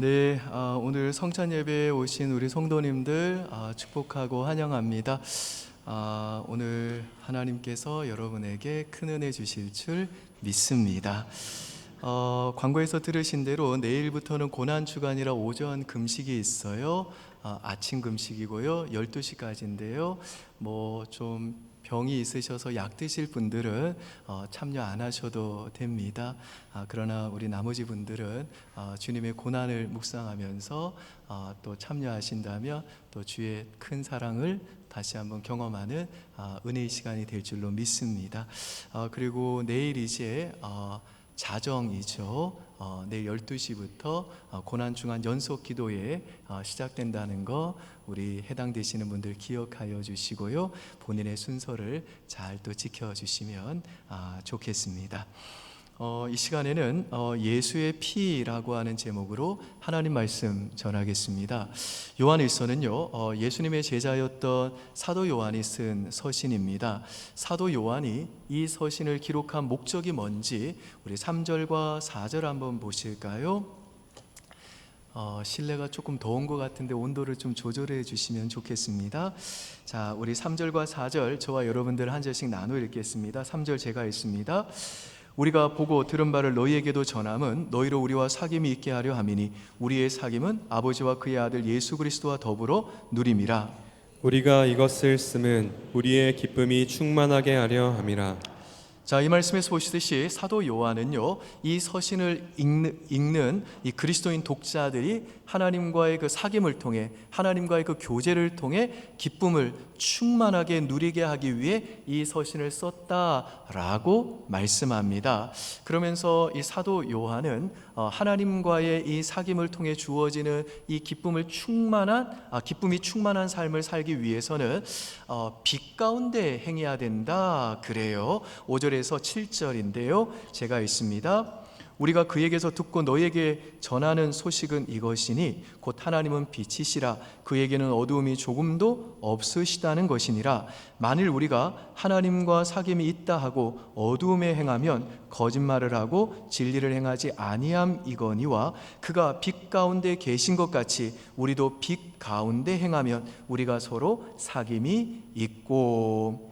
네, 아, 오늘 성찬 예배에 오신 우리 성도님들 아, 축복하고 환영합니다. 아, 오늘 하나님께서 여러분에게 큰 은혜 주실 줄 믿습니다. 어, 광고에서 들으신 대로 내일부터는 고난 주간이라 오전 금식이 있어요. 아, 아침 금식이고요. 12시까지인데요. 뭐 좀 병이 있으셔서 약 드실 분들은 어, 참여 안 하셔도 됩니다. 아, 그러나 우리 나머지 분들은 어, 주님의 고난을 묵상하면서 어, 또 참여하신다면 또 주의 큰 사랑을 다시 한번 경험하는 아, 은혜의 시간이 될 줄로 믿습니다. 어, 그리고 내일 이제 어, 자정이죠. 어, 내일 12시부터 어, 고난 중한 연속 기도에 어, 시작된다는 거 우리 해당되시는 분들 기억하여 주시고요. 본인의 순서를 잘 또 지켜 주시면 아, 좋겠습니다. 어, 이 시간에는 어, 예수의 피라고 하는 제목으로 하나님 말씀 전하겠습니다. 요한일서는요, 어, 예수님의 제자였던 사도 요한이 쓴 서신입니다. 사도 요한이 이 서신을 기록한 목적이 뭔지 우리 3절과 4절 한번 보실까요? 어, 실내가 조금 더운 것 같은데 온도를 좀 조절해 주시면 좋겠습니다. 자, 우리 3절과 4절 저와 여러분들 한 절씩 나눠 읽겠습니다. 3절 제가 읽습니다. 우리가 보고 들은 바를 너희에게도 전함은 너희로 우리와 사귐이 있게 하려 함이니 우리의 사귐은 아버지와 그의 아들 예수 그리스도와 더불어 누림이라. 우리가 이것을 쓰면 우리의 기쁨이 충만하게 하려 함이라. 자, 이 말씀에서 보시듯이 사도 요한은요, 이 서신을 읽는, 읽는 이 그리스도인 독자들이 하나님과의 그 사귐을 통해 하나님과의 그 교제를 통해 기쁨을 충만하게 누리게 하기 위해 이 서신을 썼다라고 말씀합니다. 그러면서 이 사도 요한은 어, 하나님과의 이 사귐을 통해 주어지는 이 기쁨을 충만한 아, 기쁨이 충만한 삶을 살기 위해서는 어, 빛 가운데 행해야 된다 그래요. 5절에서 7절인데요. 제가 있습니다. 우리가 그에게서 듣고 너에게 전하는 소식은 이것이니 곧 하나님은 빛이시라. 그에게는 어두움이 조금도 없으시다는 것이니라. 만일 우리가 하나님과 사귐이 있다 하고 어두움에 행하면 거짓말을 하고 진리를 행하지 아니함이거니와 그가 빛 가운데 계신 것 같이 우리도 빛 가운데 행하면 우리가 서로 사귐이 있고.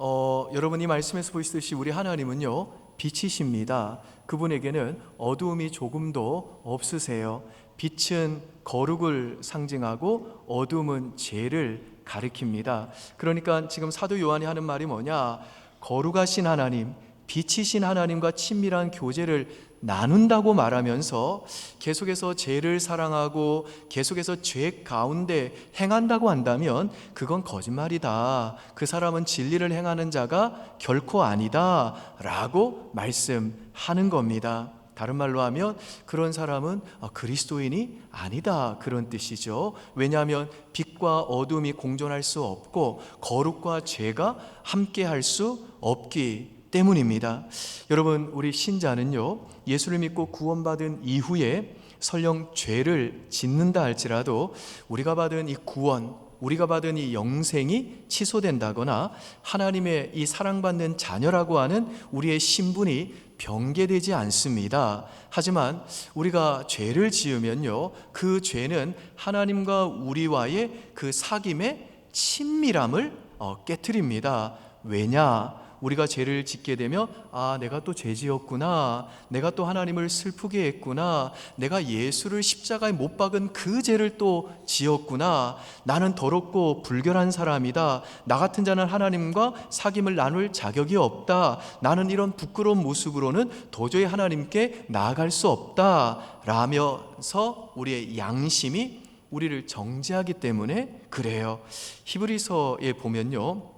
어, 여러분 이 말씀에서 보시듯이 우리 하나님은요 빛이십니다. 그분에게는 어두움이 조금도 없으세요. 빛은 거룩을 상징하고 어둠은 죄를 가리킵니다. 그러니까 지금 사도 요한이 하는 말이 뭐냐? 거룩하신 하나님, 빛이신 하나님과 친밀한 교제를 나눈다고 말하면서 계속해서 죄를 사랑하고 계속해서 죄 가운데 행한다고 한다면 그건 거짓말이다. 그 사람은 진리를 행하는 자가 결코 아니다. 라고 말씀하는 겁니다. 다른 말로 하면 그런 사람은 아, 그리스도인이 아니다 그런 뜻이죠. 왜냐하면 빛과 어둠이 공존할 수 없고 거룩과 죄가 함께 할 수 없기 때문입니다. 여러분, 우리 신자는요, 예수를 믿고 구원받은 이후에 설령 죄를 짓는다 할지라도 우리가 받은 이 구원, 우리가 받은 이 영생이 취소된다거나 하나님의 이 사랑받는 자녀라고 하는 우리의 신분이 변개되지 않습니다. 하지만 우리가 죄를 지으면요, 그 죄는 하나님과 우리와의 그 사귐의 친밀함을 어, 깨뜨립니다. 왜냐? 우리가 죄를 짓게 되면 아 내가 또 죄지었구나. 내가 또 하나님을 슬프게 했구나. 내가 예수를 십자가에 못 박은 그 죄를 또 지었구나. 나는 더럽고 불결한 사람이다. 나 같은 자는 하나님과 사귐을 나눌 자격이 없다. 나는 이런 부끄러운 모습으로는 도저히 하나님께 나아갈 수 없다. 라면서 우리의 양심이 우리를 정죄하기 때문에 그래요. 히브리서에 보면요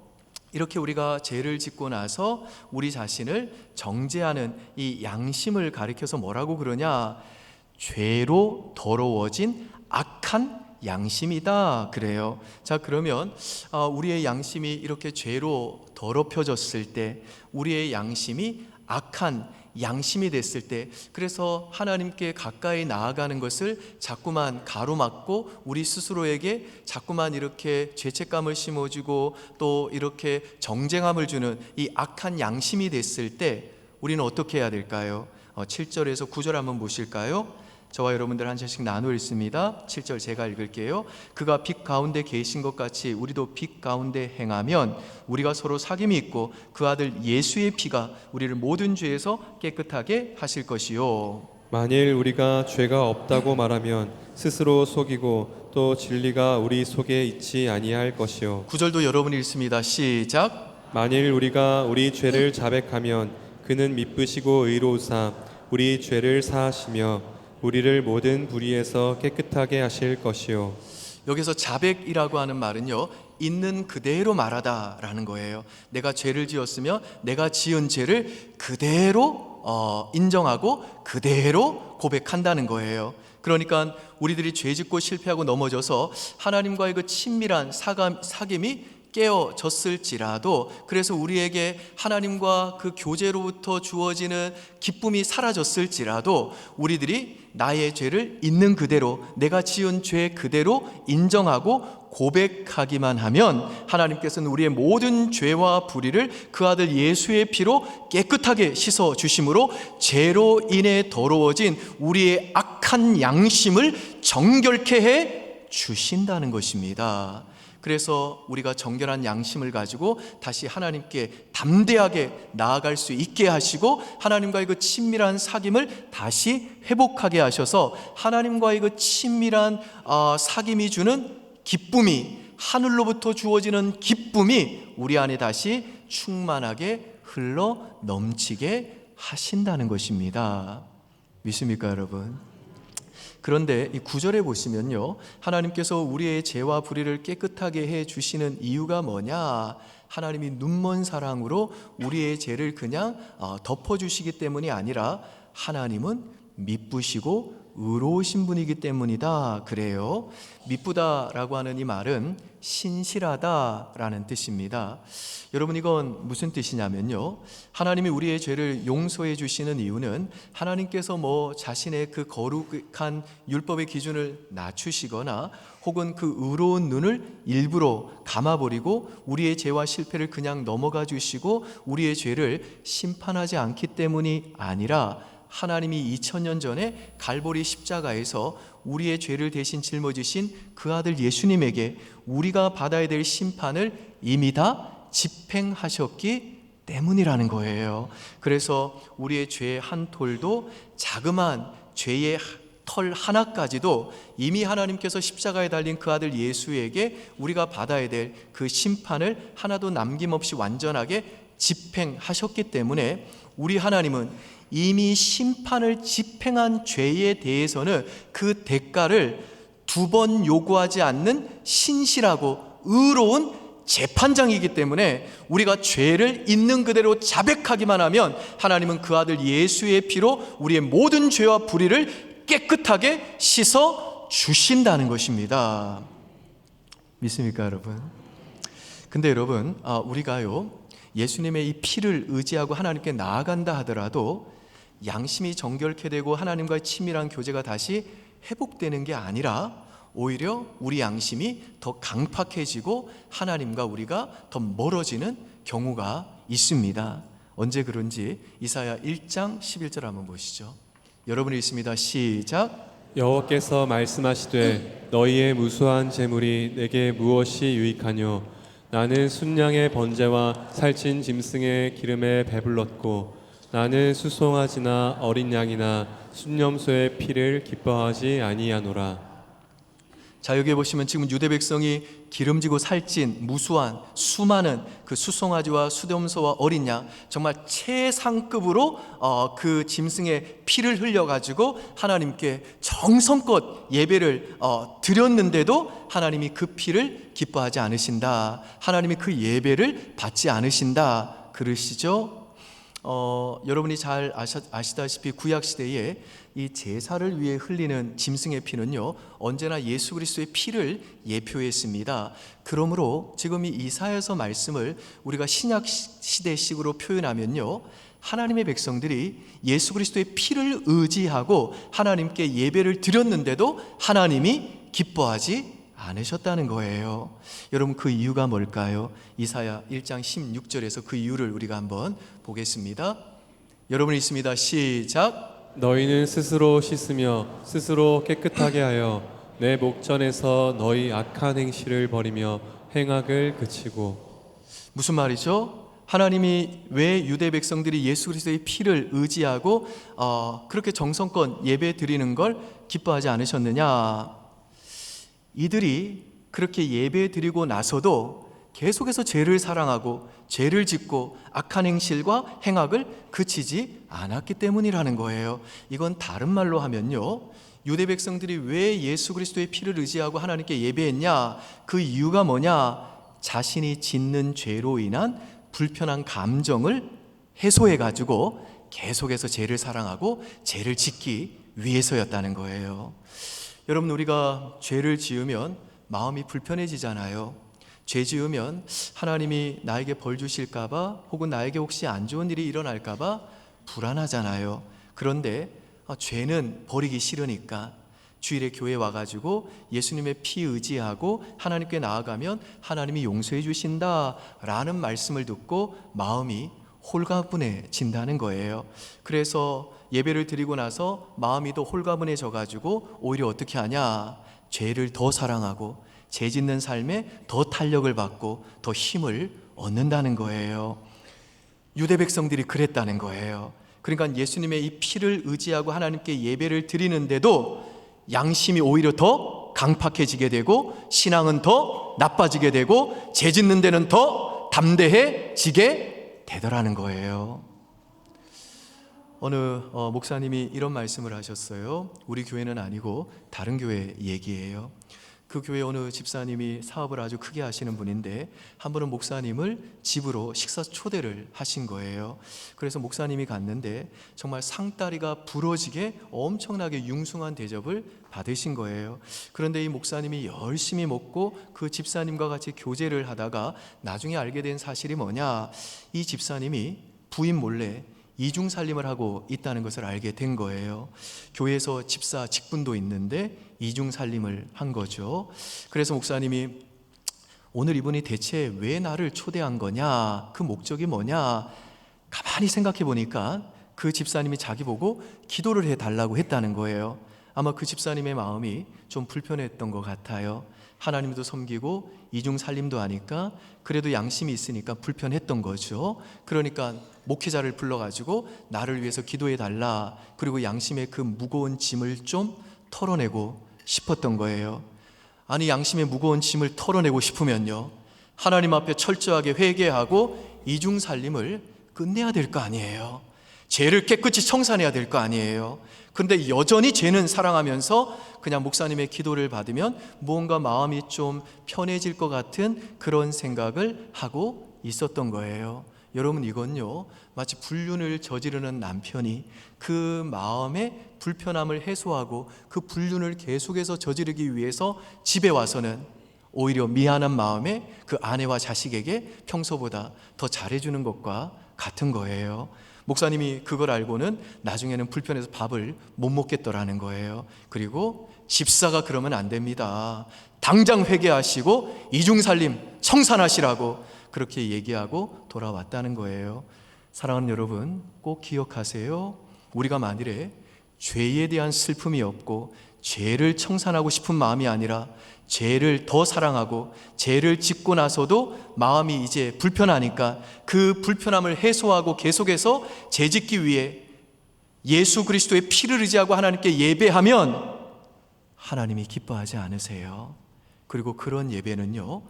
이렇게 우리가 죄를 짓고 나서 우리 자신을 정죄하는 이 양심을 가리켜서 뭐라고 그러냐? 죄로 더러워진 악한 양심이다 그래요. 자 그러면 어, 우리의 양심이 이렇게 죄로 더럽혀졌을 때, 우리의 양심이 악한 양심이 됐을 때 그래서 하나님께 가까이 나아가는 것을 자꾸만 가로막고 우리 스스로에게 자꾸만 이렇게 죄책감을 심어주고 또 이렇게 정쟁함을 주는 이 악한 양심이 됐을 때 우리는 어떻게 해야 될까요? 어, 7절에서 9절 한번 보실까요? 저와 여러분들 한 절씩 나누어 읽습니다. 7절 제가 읽을게요. 그가 빛 가운데 계신 것 같이 우리도 빛 가운데 행하면 우리가 서로 사귐이 있고 그 아들 예수의 피가 우리를 모든 죄에서 깨끗하게 하실 것이요. 만일 우리가 죄가 없다고 말하면 스스로 속이고 또 진리가 우리 속에 있지 아니할 것이요 구절도 여러분이 읽습니다. 시작. 만일 우리가 우리 죄를 자백하면 그는 미쁘시고 의로우사 우리 죄를 사하시며 우리를 모든 불의에서 깨끗하게 하실 것이요 여기서 자백이라고 하는 말은요. 있는 그대로 말하다라는 거예요. 내가 죄를 지었으며 내가 지은 죄를 그대로 어, 인정하고 그대로 고백한다는 거예요. 그러니까 우리들이 죄 짓고 실패하고 넘어져서 하나님과의 그 친밀한 사감, 사귐이 깨어졌을지라도 그래서 우리에게 하나님과 그 교제로부터 주어지는 기쁨이 사라졌을지라도 우리들이 나의 죄를 있는 그대로 내가 지은 죄 그대로 인정하고 고백하기만 하면 하나님께서는 우리의 모든 죄와 불의를 그 아들 예수의 피로 깨끗하게 씻어 주심으로 죄로 인해 더러워진 우리의 악한 양심을 정결케 해 주신다는 것입니다. 그래서 우리가 정결한 양심을 가지고 다시 하나님께 담대하게 나아갈 수 있게 하시고 하나님과의 그 친밀한 사귐을 다시 회복하게 하셔서 하나님과의 그 친밀한 어, 사귐이 주는 기쁨이 하늘로부터 주어지는 기쁨이 우리 안에 다시 충만하게 흘러 넘치게 하신다는 것입니다. 믿습니까, 여러분? 그런데 이 구절에 보시면요. 하나님께서 우리의 죄와 불의를 깨끗하게 해 주시는 이유가 뭐냐? 하나님이 눈먼 사랑으로 우리의 죄를 그냥 어, 덮어 주시기 때문이 아니라 하나님은 미쁘시고 의로우신 분이기 때문이다. 그래요. 미쁘다라고 하는 이 말은 신실하다라는 뜻입니다. 여러분 이건 무슨 뜻이냐면요. 하나님이 우리의 죄를 용서해 주시는 이유는 하나님께서 뭐 자신의 그 거룩한 율법의 기준을 낮추시거나 혹은 그 의로운 눈을 일부러 감아버리고 우리의 죄와 실패를 그냥 넘어가 주시고 우리의 죄를 심판하지 않기 때문이 아니라 하나님이 2000년 전에 갈보리 십자가에서 우리의 죄를 대신 짊어지신 그 아들 예수님에게 우리가 받아야 될 심판을 이미 다 집행하셨기 때문이라는 거예요. 그래서 우리의 죄의 한 톨도 자그마한 죄의 털 하나까지도 이미 하나님께서 십자가에 달린 그 아들 예수에게 우리가 받아야 될 그 심판을 하나도 남김없이 완전하게 집행하셨기 때문에 우리 하나님은 이미 심판을 집행한 죄에 대해서는 그 대가를 두 번 요구하지 않는 신실하고 의로운 재판장이기 때문에 우리가 죄를 있는 그대로 자백하기만 하면 하나님은 그 아들 예수의 피로 우리의 모든 죄와 불의를 깨끗하게 씻어 주신다는 것입니다. 믿습니까, 여러분? 근데 여러분, 아, 우리가요, 예수님의 이 피를 의지하고 하나님께 나아간다 하더라도 양심이 정결케 되고 하나님과의 친밀한 교제가 다시 회복되는 게 아니라 오히려 우리 양심이 더 강팍해지고 하나님과 우리가 더 멀어지는 경우가 있습니다. 언제 그런지 이사야 1장 11절 한번 보시죠. 여러분이 있습니다. 시작. 여호와께서 말씀하시되 너희의 무수한 재물이 내게 무엇이 유익하뇨 나는 순양의 번제와 살찐 짐승의 기름에 배불렀고 나는 수송아지나 어린 양이나 순념소의 피를 기뻐하지 아니하노라 자 여기 보시면 지금 유대 백성이 기름지고 살찐 무수한 수많은 그 수송아지와 수렴소와 어린 양 정말 최상급으로 어, 그 짐승의 피를 흘려 가지고 하나님께 정성껏 예배를 어, 드렸는데도 하나님이 그 피를 기뻐하지 않으신다. 하나님이 그 예배를 받지 않으신다. 그러시죠? 어, 여러분이 잘 아시, 아시다시피 구약 시대에 이 제사를 위해 흘리는 짐승의 피는요 언제나 예수 그리스도의 피를 예표했습니다. 그러므로 지금 이 이사야서 말씀을 우리가 신약 시대식으로 표현하면요 하나님의 백성들이 예수 그리스도의 피를 의지하고 하나님께 예배를 드렸는데도 하나님이 기뻐하지 않으셨다는 거예요. 여러분 그 이유가 뭘까요? 이사야 1장 16절에서 그 이유를 우리가 한번 보겠습니다. 여러분 있습니다. 시작. 너희는 스스로 씻으며 스스로 깨끗하게 하여 내 목전에서 너희 악한 행실을 버리며 행악을 그치고 무슨 말이죠? 하나님이 왜 유대 백성들이 예수 그리스도의 피를 의지하고 어, 그렇게 정성껏 예배 드리는 걸 기뻐하지 않으셨느냐? 이들이 그렇게 예배 드리고 나서도 계속해서 죄를 사랑하고 죄를 짓고 악한 행실과 행악을 그치지 않았기 때문이라는 거예요. 이건 다른 말로 하면요. 유대 백성들이 왜 예수 그리스도의 피를 의지하고 하나님께 예배했냐? 그 이유가 뭐냐? 자신이 짓는 죄로 인한 불편한 감정을 해소해 가지고 계속해서 죄를 사랑하고 죄를 짓기 위해서였다는 거예요. 여러분 우리가 죄를 지으면 마음이 불편해지잖아요. 죄 지으면 하나님이 나에게 벌 주실까봐 혹은 나에게 혹시 안 좋은 일이 일어날까봐 불안하잖아요. 그런데 아, 죄는 버리기 싫으니까 주일에 교회 와가지고 예수님의 피 의지하고 하나님께 나아가면 하나님이 용서해 주신다라는 말씀을 듣고 마음이 홀가분해진다는 거예요. 그래서 예배를 드리고 나서 마음이 더 홀가분해져 가지고 오히려 어떻게 하냐? 죄를 더 사랑하고 죄 짓는 삶에 더 탄력을 받고 더 힘을 얻는다는 거예요. 유대 백성들이 그랬다는 거예요. 그러니까 예수님의 이 피를 의지하고 하나님께 예배를 드리는데도 양심이 오히려 더 강팍해지게 되고 신앙은 더 나빠지게 되고 죄 짓는 데는 더 담대해지게 되더라는 거예요. 어느 어, 목사님이 이런 말씀을 하셨어요. 우리 교회는 아니고 다른 교회 얘기예요. 그 교회 어느 집사님이 사업을 아주 크게 하시는 분인데 한 번은 목사님을 집으로 식사 초대를 하신 거예요. 그래서 목사님이 갔는데 정말 상다리가 부러지게 엄청나게 융숭한 대접을 받으신 거예요. 그런데 이 목사님이 열심히 먹고 그 집사님과 같이 교제를 하다가 나중에 알게 된 사실이 뭐냐? 이 집사님이 부인 몰래 이중 살림을 하고 있다는 것을 알게 된 거예요. 교회에서 집사 직분도 있는데 이중 살림을 한 거죠. 그래서 목사님이 오늘 이분이 대체 왜 나를 초대한 거냐? 그 목적이 뭐냐? 가만히 생각해 보니까 그 집사님이 자기 보고 기도를 해 달라고 했다는 거예요. 아마 그 집사님의 마음이 좀 불편했던 것 같아요. 하나님도 섬기고 이중 살림도 하니까 그래도 양심이 있으니까 불편했던 거죠. 그러니까 목회자를 불러가지고 나를 위해서 기도해 달라. 그리고 양심의 그 무거운 짐을 좀 털어내고 싶었던 거예요. 아니 양심의 무거운 짐을 털어내고 싶으면요. 하나님 앞에 철저하게 회개하고 이중 살림을 끝내야 될 거 아니에요. 죄를 깨끗이 청산해야 될 거 아니에요. 그런데 여전히 죄는 사랑하면서 그냥 목사님의 기도를 받으면 무언가 마음이 좀 편해질 것 같은 그런 생각을 하고 있었던 거예요. 여러분 이건요 마치 불륜을 저지르는 남편이 그 마음의 불편함을 해소하고 그 불륜을 계속해서 저지르기 위해서 집에 와서는 오히려 미안한 마음에 그 아내와 자식에게 평소보다 더 잘해주는 것과 같은 거예요. 목사님이 그걸 알고는 나중에는 불편해서 밥을 못 먹겠더라는 거예요. 그리고 집사가 그러면 안 됩니다. 당장 회개하시고 이중살림 청산하시라고 그렇게 얘기하고 돌아왔다는 거예요. 사랑하는 여러분, 꼭 기억하세요. 우리가 만일에 죄에 대한 슬픔이 없고 죄를 청산하고 싶은 마음이 아니라 죄를 더 사랑하고 죄를 짓고 나서도 마음이 이제 불편하니까 그 불편함을 해소하고 계속해서 죄 짓기 위해 예수 그리스도의 피를 의지하고 하나님께 예배하면 하나님이 기뻐하지 않으세요. 그리고 그런 예배는요,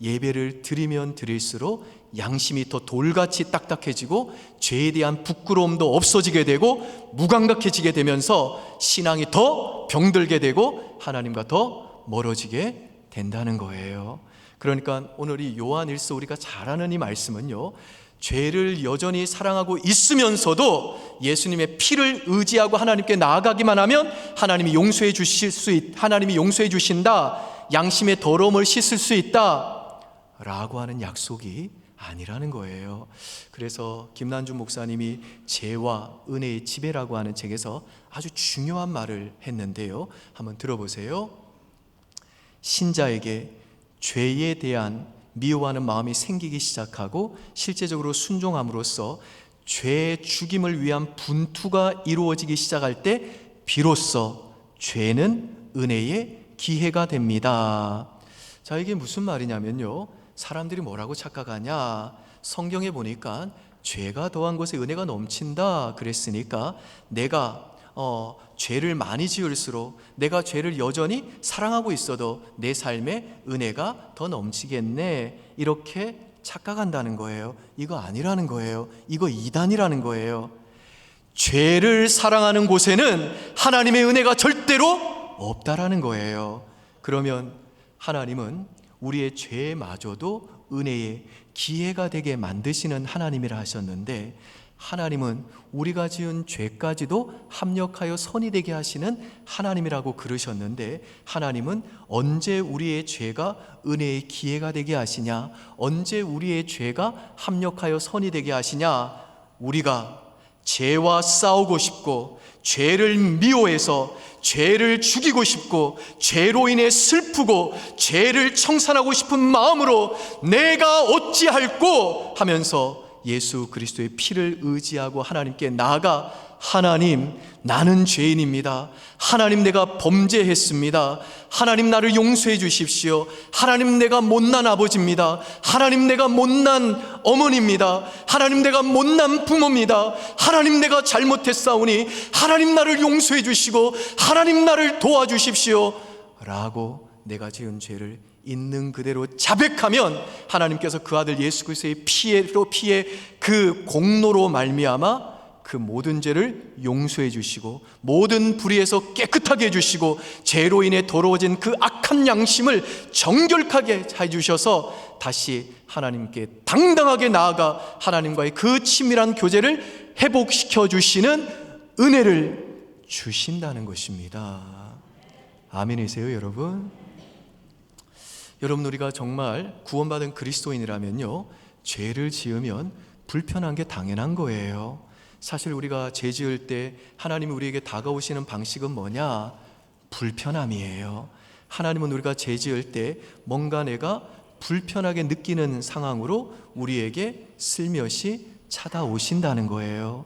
예배를 드리면 드릴수록 양심이 더 돌같이 딱딱해지고 죄에 대한 부끄러움도 없어지게 되고 무감각해지게 되면서 신앙이 더 병들게 되고 하나님과 더 멀어지게 된다는 거예요. 그러니까 오늘 이 요한 일서 우리가 잘 아는 이 말씀은요. 죄를 여전히 사랑하고 있으면서도 예수님의 피를 의지하고 하나님께 나아가기만 하면 하나님이 용서해 주실 수 있, 하나님이 용서해 주신다. 양심의 더러움을 씻을 수 있다. 라고 하는 약속이 아니라는 거예요. 그래서 김난주 목사님이 죄와 은혜의 지배라고 하는 책에서 아주 중요한 말을 했는데요. 한번 들어보세요. 신자에게 죄에 대한 미워하는 마음이 생기기 시작하고 실제적으로 순종함으로써 죄 죽임을 위한 분투가 이루어지기 시작할 때 비로소 죄는 은혜의 기회가 됩니다. 자, 이게 무슨 말이냐면요. 사람들이 뭐라고 착각하냐? 성경에 보니까 죄가 더한 곳에 은혜가 넘친다 그랬으니까 내가 어, 죄를 많이 지을수록 내가 죄를 여전히 사랑하고 있어도 내 삶에 은혜가 더 넘치겠네. 이렇게 착각한다는 거예요. 이거 아니라는 거예요. 이거 이단이라는 거예요. 죄를 사랑하는 곳에는 하나님의 은혜가 절대로 없다라는 거예요. 그러면 하나님은 우리의 죄마저도 은혜의 기회가 되게 만드시는 하나님이라 하셨는데 하나님은 우리가 지은 죄까지도 합력하여 선이 되게 하시는 하나님이라고 그러셨는데 하나님은 언제 우리의 죄가 은혜의 기회가 되게 하시냐? 언제 우리의 죄가 합력하여 선이 되게 하시냐? 우리가 죄와 싸우고 싶고 죄를 미워해서 죄를 죽이고 싶고 죄로 인해 슬프고 죄를 청산하고 싶은 마음으로 내가 어찌할꼬 하면서 예수 그리스도의 피를 의지하고 하나님께 나아가 하나님 나는 죄인입니다. 하나님 내가 범죄했습니다. 하나님 나를 용서해 주십시오. 하나님 내가 못난 아버지입니다. 하나님 내가 못난 어머니입니다. 하나님 내가 못난 부모입니다. 하나님 내가 잘못했사오니 하나님 나를 용서해 주시고 하나님 나를 도와주십시오. 라고 내가 지은 죄를 있는 그대로 자백하면 하나님께서 그 아들 예수 그리스도의 피해로 피해 그 공로로 말미암아 그 모든 죄를 용서해 주시고 모든 불의에서 깨끗하게 해 주시고 죄로 인해 더러워진 그 악한 양심을 정결하게 해 주셔서 다시 하나님께 당당하게 나아가 하나님과의 그 친밀한 교제를 회복시켜 주시는 은혜를 주신다는 것입니다. 아멘이세요, 여러분? 여러분 우리가 정말 구원받은 그리스도인이라면요 죄를 지으면 불편한 게 당연한 거예요. 사실 우리가 죄 지을 때 하나님이 우리에게 다가오시는 방식은 뭐냐? 불편함이에요. 하나님은 우리가 죄 지을 때 뭔가 내가 불편하게 느끼는 상황으로 우리에게 슬며시 찾아오신다는 거예요.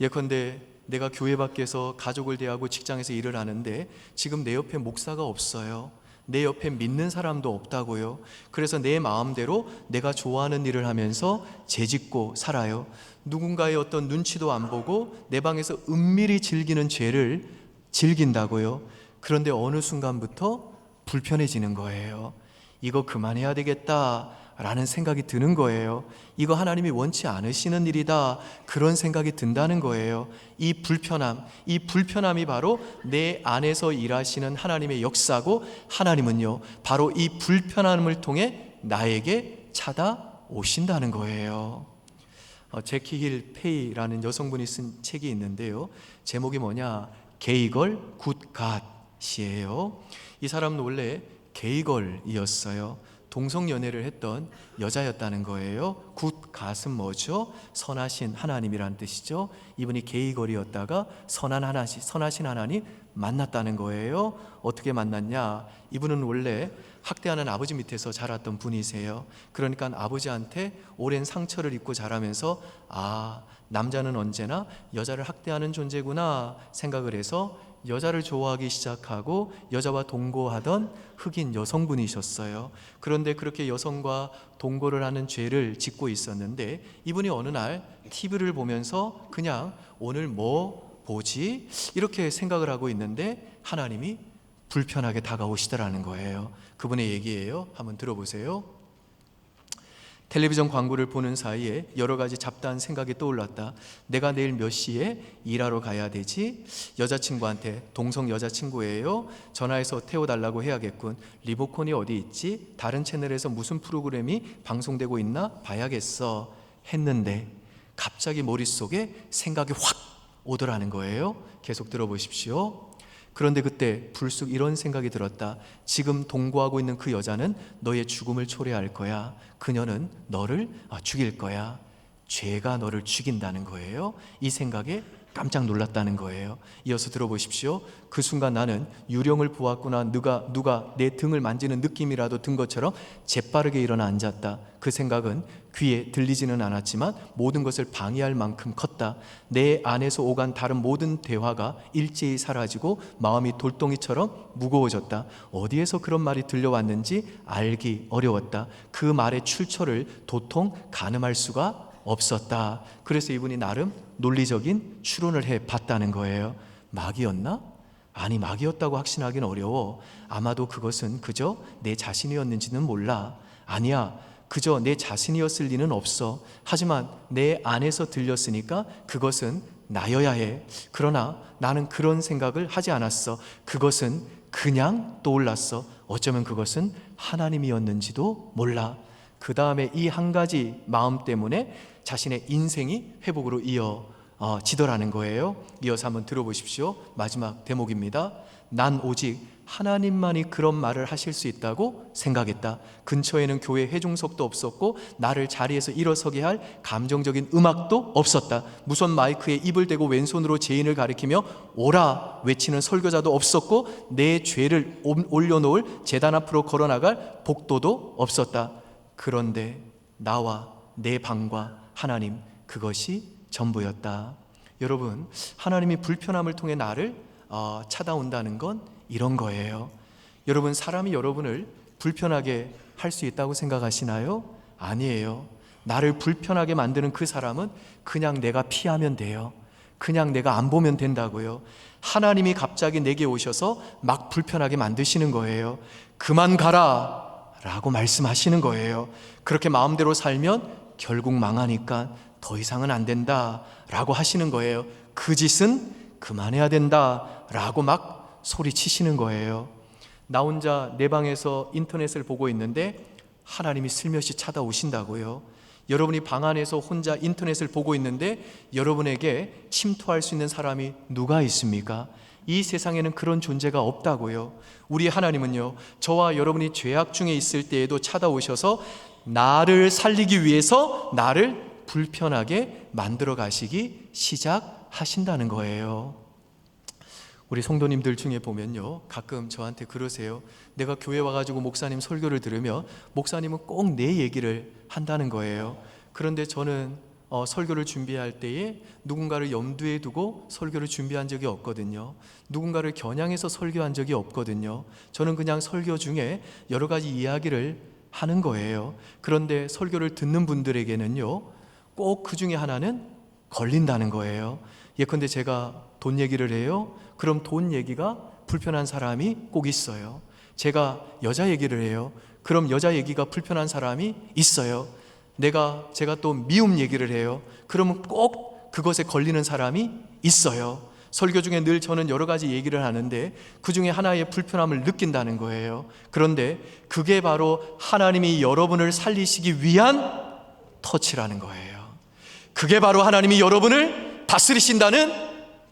예컨대 내가 교회 밖에서 가족을 대하고 직장에서 일을 하는데 지금 내 옆에 목사가 없어요. 내 옆에 믿는 사람도 없다고요. 그래서 내 마음대로 내가 좋아하는 일을 하면서 죄짓고 살아요. 누군가의 어떤 눈치도 안 보고 내 방에서 은밀히 즐기는 죄를 즐긴다고요. 그런데 어느 순간부터 불편해지는 거예요. 이거 그만해야 되겠다. 라는 생각이 드는 거예요. 이거 하나님이 원치 않으시는 일이다. 그런 생각이 든다는 거예요. 이 불편함, 이 불편함이 바로 내 안에서 일하시는 하나님의 역사고 하나님은요, 바로 이 불편함을 통해 나에게 찾아오신다는 거예요. 어, 제키 힐 페이라는 여성분이 쓴 책이 있는데요. 제목이 뭐냐? 게이걸 굿갓이에요. 이 사람은 원래 게이걸이었어요. 동성 연애를 했던 여자였다는 거예요. 굿 가슴 뭐죠? 선하신 하나님이란 뜻이죠. 이분이 게이걸이었다가 선한 하나님, 선하신 하나님 만났다는 거예요. 어떻게 만났냐? 이분은 원래 학대하는 아버지 밑에서 자랐던 분이세요. 그러니까 아버지한테 오랜 상처를 입고 자라면서 아, 남자는 언제나 여자를 학대하는 존재구나 생각을 해서 여자를 좋아하기 시작하고 여자와 동거하던 흑인 여성분이셨어요. 그런데 그렇게 여성과 동거를 하는 죄를 짓고 있었는데 이분이 어느 날 TV를 보면서 그냥 오늘 뭐 보지? 이렇게 생각을 하고 있는데 하나님이 불편하게 다가오시더라는 거예요. 그분의 얘기예요. 한번 들어보세요. 텔레비전 광고를 보는 사이에 여러 가지 잡다한 생각이 떠올랐다. 내가 내일 몇 시에 일하러 가야 되지? 여자친구한테 동성 여자친구예요. 전화해서 태워달라고 해야겠군. 리모컨이 어디 있지? 다른 채널에서 무슨 프로그램이 방송되고 있나? 봐야겠어. 했는데 갑자기 머릿속에 생각이 확 오더라는 거예요. 계속 들어보십시오. 그런데 그때 불쑥 이런 생각이 들었다. 지금 동거하고 있는 그 여자는 너의 죽음을 초래할 거야. 그녀는 너를 아, 죽일 거야. 죄가 너를 죽인다는 거예요. 이 생각에 깜짝 놀랐다는 거예요. 이어서 들어보십시오. 그 순간 나는 유령을 보았구나. 누가 누가 내 등을 만지는 느낌이라도 든 것처럼 재빠르게 일어나 앉았다. 그 생각은 귀에 들리지는 않았지만 모든 것을 방해할 만큼 컸다. 내 안에서 오간 다른 모든 대화가 일제히 사라지고 마음이 돌덩이처럼 무거워졌다. 어디에서 그런 말이 들려왔는지 알기 어려웠다. 그 말의 출처를 도통 가늠할 수가 없었다. 그래서 이분이 나름 논리적인 추론을 해 봤다는 거예요. 마귀였나? 아니, 마귀였다고 확신하기는 어려워. 아마도 그것은 그저 내 자신이었는지는 몰라. 아니야. 그저 내 자신이었을 리는 없어. 하지만 내 안에서 들렸으니까 그것은 나여야 해. 그러나 나는 그런 생각을 하지 않았어. 그것은 그냥 떠올랐어. 어쩌면 그것은 하나님이었는지도 몰라. 그 다음에 이 한 가지 마음 때문에 자신의 인생이 회복으로 이어지더라는 거예요. 이어서 한번 들어보십시오. 마지막 대목입니다. 난 오직 하나님만이 그런 말을 하실 수 있다고 생각했다. 근처에는 교회 회중석도 없었고 나를 자리에서 일어서게 할 감정적인 음악도 없었다. 무선 마이크에 입을 대고 왼손으로 제인을 가리키며 오라 외치는 설교자도 없었고 내 죄를 올려놓을 재단 앞으로 걸어나갈 복도도 없었다. 그런데 나와 내 방과 하나님 그것이 전부였다. 여러분 하나님이 불편함을 통해 나를 어, 찾아온다는 건 이런 거예요. 여러분 사람이 여러분을 불편하게 할 수 있다고 생각하시나요? 아니에요. 나를 불편하게 만드는 그 사람은 그냥 내가 피하면 돼요. 그냥 내가 안 보면 된다고요. 하나님이 갑자기 내게 오셔서 막 불편하게 만드시는 거예요. 그만 가라. 라고 말씀하시는 거예요. 그렇게 마음대로 살면 결국 망하니까 더 이상은 안 된다. 라고 하시는 거예요. 그 짓은 그만해야 된다. 라고 막 소리치시는 거예요. 나 혼자 내 방에서 인터넷을 보고 있는데 하나님이 슬며시 찾아오신다고요. 여러분이 방 안에서 혼자 인터넷을 보고 있는데 여러분에게 침투할 수 있는 사람이 누가 있습니까? 이 세상에는 그런 존재가 없다고요. 우리 하나님은요, 저와 여러분이 죄악 중에 있을 때에도 찾아오셔서 나를 살리기 위해서 나를 불편하게 만들어 가시기 시작하신다는 거예요. 우리 성도님들 중에 보면요, 가끔 저한테 그러세요. 내가 교회 와가지고 목사님 설교를 들으면 목사님은 꼭 내 얘기를 한다는 거예요. 그런데 저는 어, 설교를 준비할 때에 누군가를 염두에 두고 설교를 준비한 적이 없거든요. 누군가를 겨냥해서 설교한 적이 없거든요. 저는 그냥 설교 중에 여러 가지 이야기를 하는 거예요. 그런데 설교를 듣는 분들에게는요, 꼭 그 중에 하나는 걸린다는 거예요. 예컨대 제가 돈 얘기를 해요. 그럼 돈 얘기가 불편한 사람이 꼭 있어요. 제가 여자 얘기를 해요. 그럼 여자 얘기가 불편한 사람이 있어요. 내가 제가 또 미움 얘기를 해요. 그러면 꼭 그것에 걸리는 사람이 있어요. 설교 중에 늘 저는 여러 가지 얘기를 하는데 그 중에 하나의 불편함을 느낀다는 거예요. 그런데 그게 바로 하나님이 여러분을 살리시기 위한 터치라는 거예요. 그게 바로 하나님이 여러분을 다스리신다는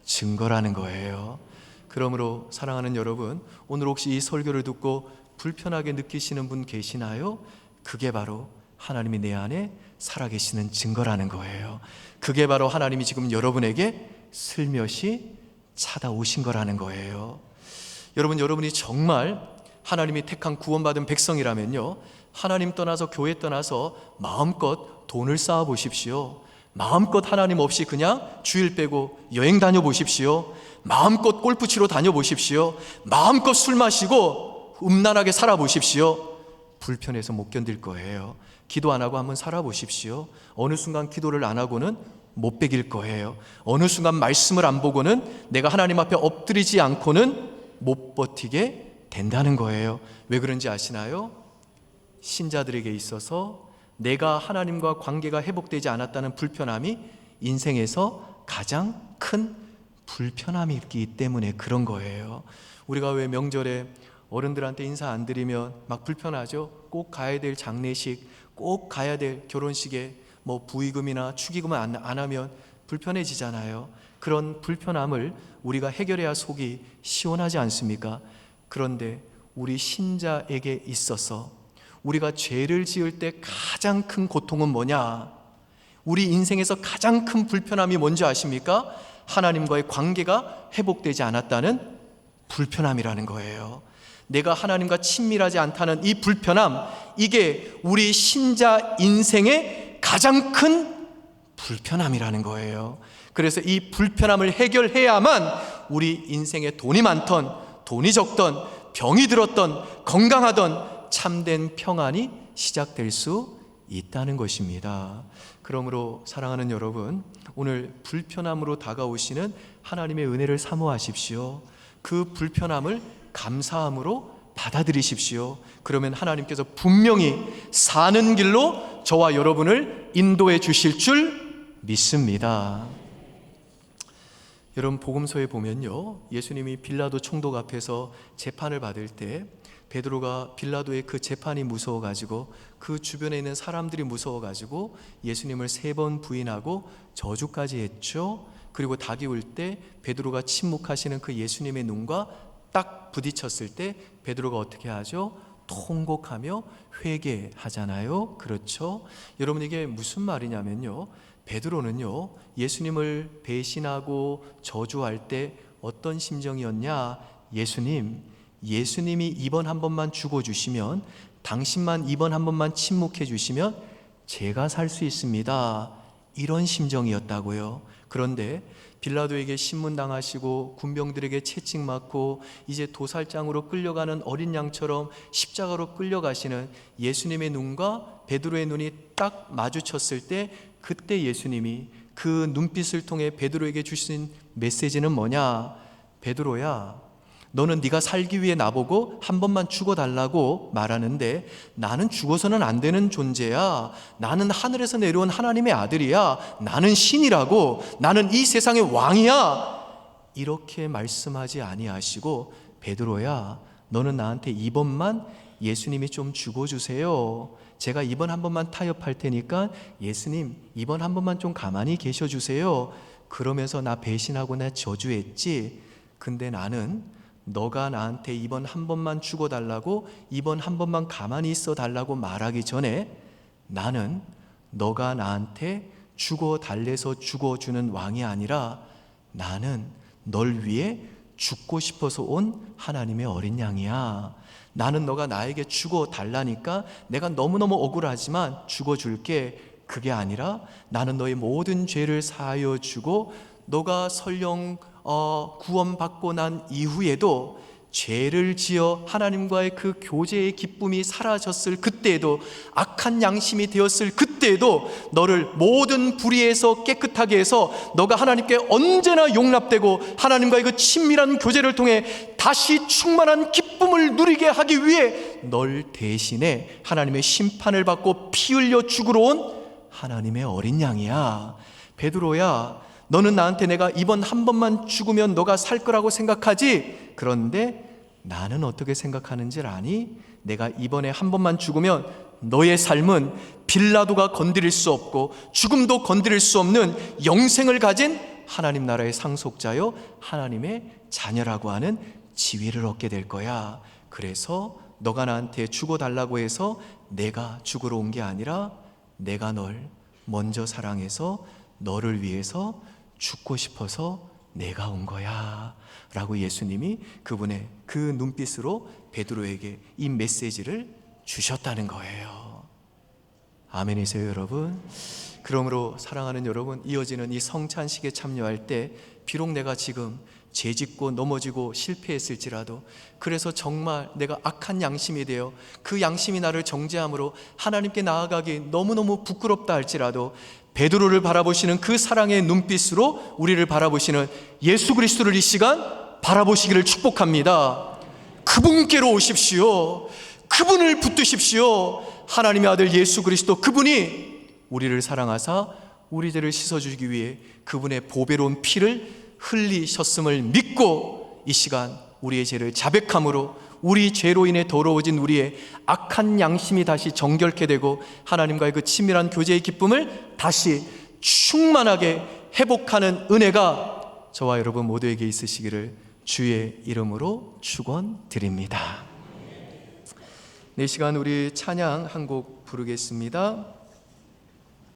증거라는 거예요. 그러므로 사랑하는 여러분, 오늘 혹시 이 설교를 듣고 불편하게 느끼시는 분 계시나요? 그게 바로 하나님이 내 안에 살아계시는 증거라는 거예요. 그게 바로 하나님이 지금 여러분에게 슬며시 찾아오신 거라는 거예요. 여러분, 여러분이 정말 하나님이 택한 구원받은 백성이라면요. 하나님 떠나서 교회 떠나서 마음껏 돈을 쌓아 보십시오. 마음껏 하나님 없이 그냥 주일 빼고 여행 다녀 보십시오. 마음껏 골프 치러 다녀 보십시오. 마음껏 술 마시고 음란하게 살아 보십시오. 불편해서 못 견딜 거예요. 기도 안 하고 한번 살아 보십시오. 어느 순간 기도를 안 하고는 못 베길 거예요. 어느 순간 말씀을 안 보고는 내가 하나님 앞에 엎드리지 않고는 못 버티게 된다는 거예요. 왜 그런지 아시나요? 신자들에게 있어서 내가 하나님과 관계가 회복되지 않았다는 불편함이 인생에서 가장 큰 불편함이기 때문에 그런 거예요. 우리가 왜 명절에 어른들한테 인사 안 드리면 막 불편하죠? 꼭 가야 될 장례식, 꼭 가야 될 결혼식에 뭐 부의금이나 축의금을 안, 안 하면 불편해지잖아요. 그런 불편함을 우리가 해결해야 속이 시원하지 않습니까? 그런데 우리 신자에게 있어서 우리가 죄를 지을 때 가장 큰 고통은 뭐냐? 우리 인생에서 가장 큰 불편함이 뭔지 아십니까? 하나님과의 관계가 회복되지 않았다는 불편함이라는 거예요. 내가 하나님과 친밀하지 않다는 이 불편함, 이게 우리 신자 인생의 가장 큰 불편함이라는 거예요. 그래서 이 불편함을 해결해야만 우리 인생에 돈이 많던, 돈이 적던, 병이 들었던, 건강하던 참된 평안이 시작될 수 있다는 것입니다. 그러므로 사랑하는 여러분, 오늘 불편함으로 다가오시는 하나님의 은혜를 사모하십시오. 그 불편함을 감사함으로 받아들이십시오. 그러면 하나님께서 분명히 사는 길로 저와 여러분을 인도해 주실 줄 믿습니다. 여러분 복음서에 보면요. 예수님이 빌라도 총독 앞에서 재판을 받을 때 베드로가 빌라도의 그 재판이 무서워 가지고 그 주변에 있는 사람들이 무서워 가지고 예수님을 세 번 부인하고 저주까지 했죠. 그리고 닭이 울 때 베드로가 침묵하시는 그 예수님의 눈과 딱 부딪혔을 때 베드로가 어떻게 하죠? 통곡하며 회개하잖아요. 그렇죠? 여러분 이게 무슨 말이냐면요. 베드로는요. 예수님을 배신하고 저주할 때 어떤 심정이었냐? 예수님, 예수님이 이번 한 번만 죽어 주시면 당신만 이번 한 번만 침묵해 주시면 제가 살 수 있습니다. 이런 심정이었다고요. 그런데 빌라도에게 신문당하시고 군병들에게 채찍 맞고 이제 도살장으로 끌려가는 어린 양처럼 십자가로 끌려가시는 예수님의 눈과 베드로의 눈이 딱 마주쳤을 때 그때 예수님이 그 눈빛을 통해 베드로에게 주신 메시지는 뭐냐? 베드로야, 너는 네가 살기 위해 나보고 한 번만 죽어 달라고 말하는데 나는 죽어서는 안 되는 존재야. 나는 하늘에서 내려온 하나님의 아들이야. 나는 신이라고. 나는 이 세상의 왕이야. 이렇게 말씀하지 아니하시고 베드로야, 너는 나한테 이번만 예수님이 좀 죽어 주세요. 제가 이번 한 번만 타협할 테니까 예수님 이번 한 번만 좀 가만히 계셔 주세요. 그러면서 나 배신하고 나 저주했지. 근데 나는 너가 나한테 이번 한 번만 죽어 달라고 이번 한 번만 가만히 있어 달라고 말하기 전에 나는 너가 나한테 죽어 달래서 죽어 주는 왕이 아니라 나는 널 위해 죽고 싶어서 온 하나님의 어린 양이야. 나는 너가 나에게 죽어 달라니까 내가 너무너무 억울하지만 죽어 줄게. 그게 아니라 나는 너의 모든 죄를 사하여 주고 너가 설령 어, 구원받고 난 이후에도 죄를 지어 하나님과의 그 교제의 기쁨이 사라졌을 그때에도 악한 양심이 되었을 그때에도 너를 모든 불의에서 깨끗하게 해서 너가 하나님께 언제나 용납되고 하나님과의 그 친밀한 교제를 통해 다시 충만한 기쁨을 누리게 하기 위해 널 대신에 하나님의 심판을 받고 피 흘려 죽으러 온 하나님의 어린 양이야. 베드로야, 너는 나한테 내가 이번 한 번만 죽으면 너가 살 거라고 생각하지? 그런데 나는 어떻게 생각하는지 아니? 내가 이번에 한 번만 죽으면 너의 삶은 빌라도가 건드릴 수 없고 죽음도 건드릴 수 없는 영생을 가진 하나님 나라의 상속자요 하나님의 자녀라고 하는 지위를 얻게 될 거야. 그래서 너가 나한테 죽어 달라고 해서 내가 죽으러 온 게 아니라 내가 널 먼저 사랑해서 너를 위해서 죽고 싶어서 내가 온 거야. 라고 예수님이 그분의 그 눈빛으로 베드로에게 이 메시지를 주셨다는 거예요. 아멘이세요, 여러분? 그러므로 사랑하는 여러분, 이어지는 이 성찬식에 참여할 때 비록 내가 지금 죄짓고 넘어지고 실패했을지라도 그래서 정말 내가 악한 양심이 되어 그 양심이 나를 정죄함으로 하나님께 나아가기 너무너무 부끄럽다 할지라도 베드로를 바라보시는 그 사랑의 눈빛으로 우리를 바라보시는 예수 그리스도를 이 시간 바라보시기를 축복합니다. 그분께로 오십시오. 그분을 붙드십시오. 하나님의 아들 예수 그리스도 그분이 우리를 사랑하사 우리 죄를 씻어 주시기 위해 그분의 보배로운 피를 흘리셨음을 믿고 이 시간 우리의 죄를 자백함으로 우리 죄로 인해 더러워진 우리의 악한 양심이 다시 정결케 되고 하나님과의 그 친밀한 교제의 기쁨을 다시 충만하게 회복하는 은혜가 저와 여러분 모두에게 있으시기를 주의 이름으로 축원드립니다. 네 시간 우리 찬양 한 곡 부르겠습니다.